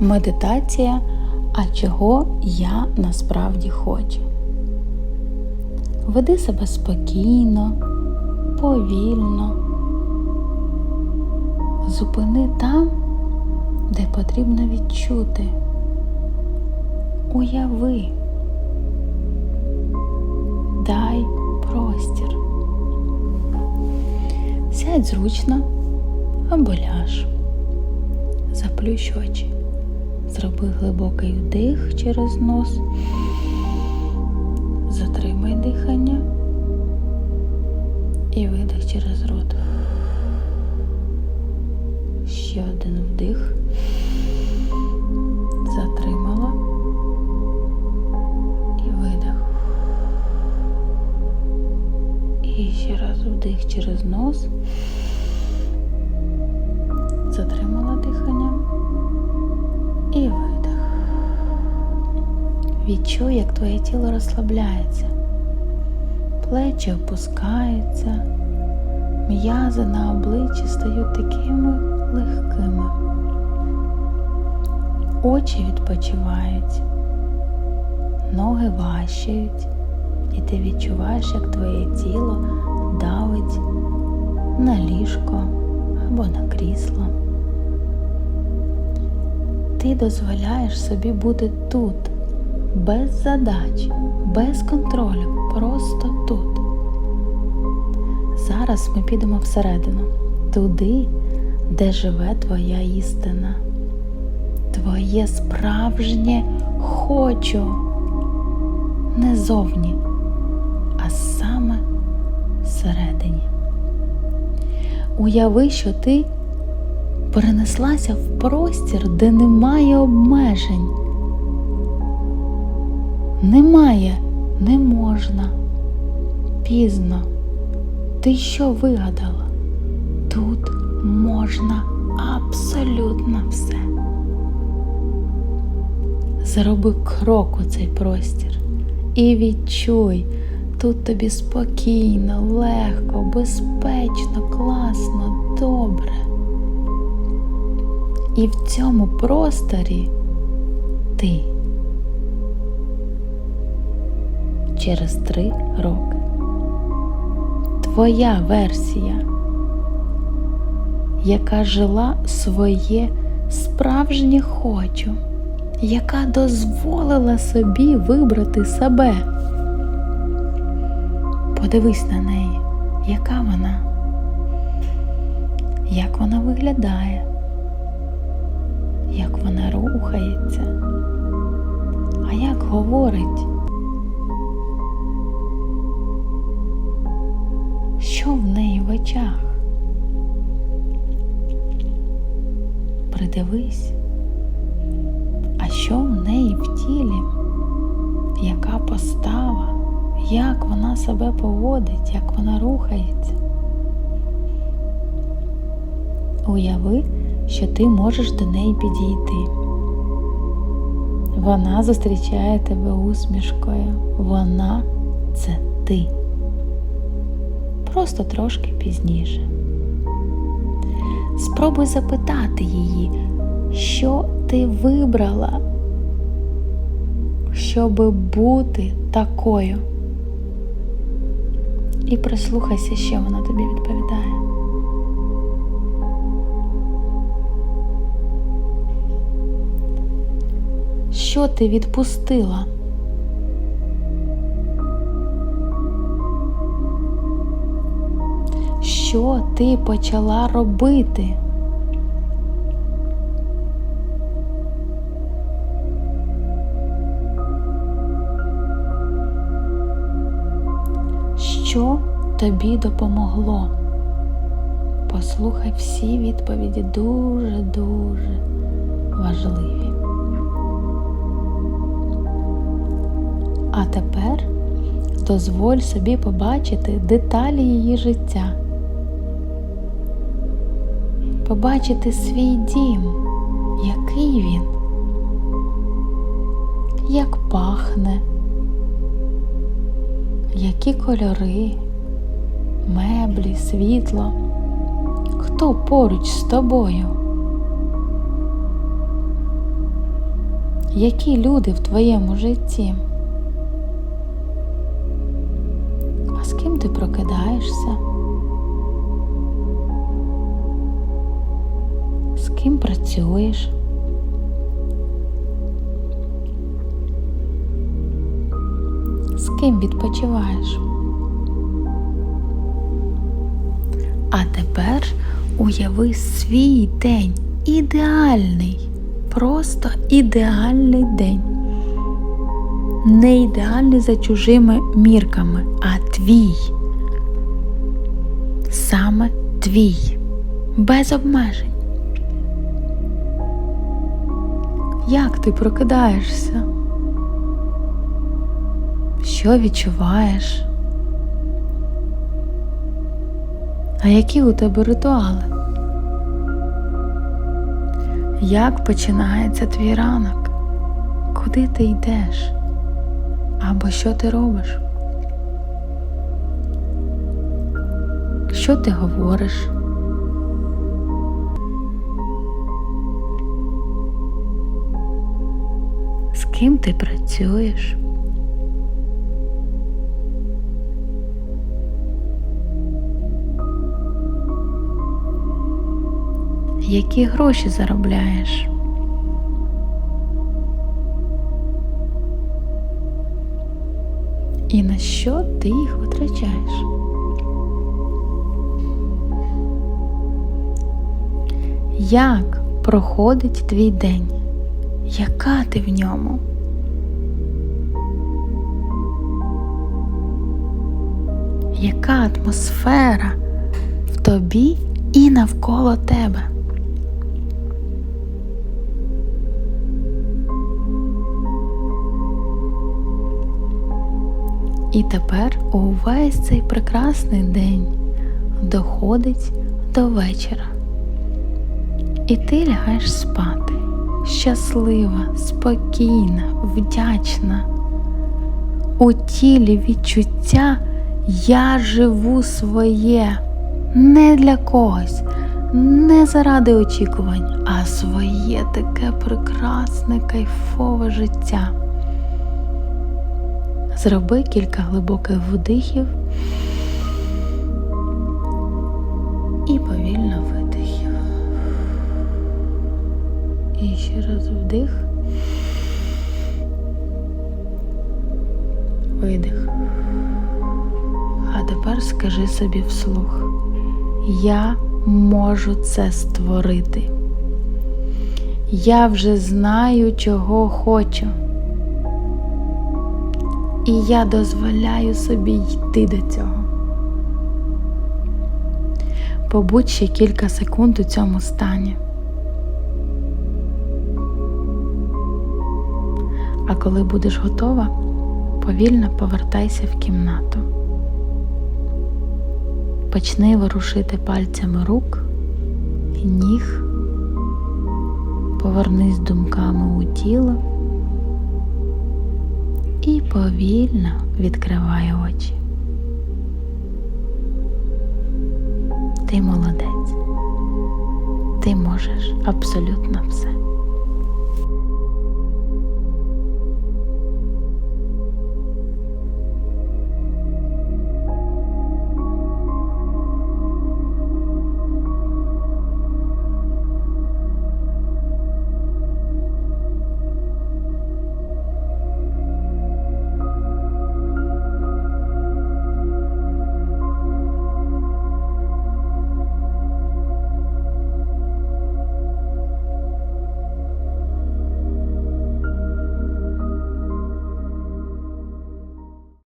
Медитація, а чого я насправді хочу. Веди себе спокійно, повільно, зупини там, де потрібно відчути. Уяви, дай простір. Сядь зручно або ляж, заплющ очі. Зроби глибокий вдих через нос, затримай дихання і видих через рот. Ще один вдих. Затримала і видих. І ще раз вдих через нос. Відчуй, як твоє тіло розслабляється, плечі опускаються, м'язи на обличчі стають такими легкими, очі відпочивають, ноги важчають, і ти відчуваєш, як твоє тіло давить на ліжко або на крісло. Ти дозволяєш собі бути тут, без задач, без контролю, просто тут. Зараз ми підемо всередину, туди, де живе твоя істина, твоє справжнє хочу, не зовні, а саме всередині. Уяви, що ти перенеслася в простір, де немає обмежень. Немає, не можна. Пізно. Ти що вигадала? Тут можна абсолютно все. Зроби крок у цей простір і відчуй, тут тобі спокійно, легко, безпечно, класно, добре. І в цьому просторі ти через три роки. Твоя версія, яка жила своє справжнє хочу, яка дозволила собі вибрати себе. Подивись на неї, яка вона, як вона виглядає як вона рухається, а як говорить, що в неї в очах. Придивись, а що в неї в тілі, яка постава, як вона себе поводить, як вона рухається. Уяви, що ти можеш до неї підійти. Вона зустрічає тебе усмішкою. Вона це ти. Просто трошки пізніше. Спробуй запитати її, що ти вибрала, щоб бути такою. І прислухайся, що вона тобі відповідає. що ти відпустила? Що ти почала робити? Що тобі допомогло? Послухай всі відповіді дуже-дуже важливі. А тепер дозволь собі побачити деталі її життя, побачити свій дім, який він, як пахне, які кольори, меблі, світло, хто поруч з тобою. Які люди в твоєму житті? А з ким ти прокидаєшся? Ким працюєш? З ким відпочиваєш? А тепер уяви свій день ідеальний, просто ідеальний день. Не ідеальний за чужими мірками, а твій. Саме твій, без обмежень. Як ти прокидаєшся? Що відчуваєш? А які у тебе ритуали? Як починається твій ранок? Куди ти йдеш? Або що ти робиш? Що ти говориш? Ким ти працюєш? Які гроші заробляєш? І на що ти їх витрачаєш? Як проходить твій день? Яка ти в ньому? Яка атмосфера в тобі і навколо тебе? І тепер увесь цей прекрасний день доходить до вечора. І ти лягаєш спати, щаслива, спокійна, вдячна. У тілі відчуття я живу своє не для когось, не заради очікувань, а своє таке прекрасне, кайфове життя. Зроби кілька глибоких вдихів і повільно видихів. І ще раз вдих. Тепер скажи собі вслух. Я можу це створити. Я вже знаю, чого хочу. І я дозволяю собі йти до цього. Побудь ще кілька секунд у цьому стані. А коли будеш готова, повільно повертайся в кімнату. Почни ворушити пальцями рук і ніг, повернись думками у тіло і повільно відкривай очі. Ти молодець, ти можеш абсолютно все.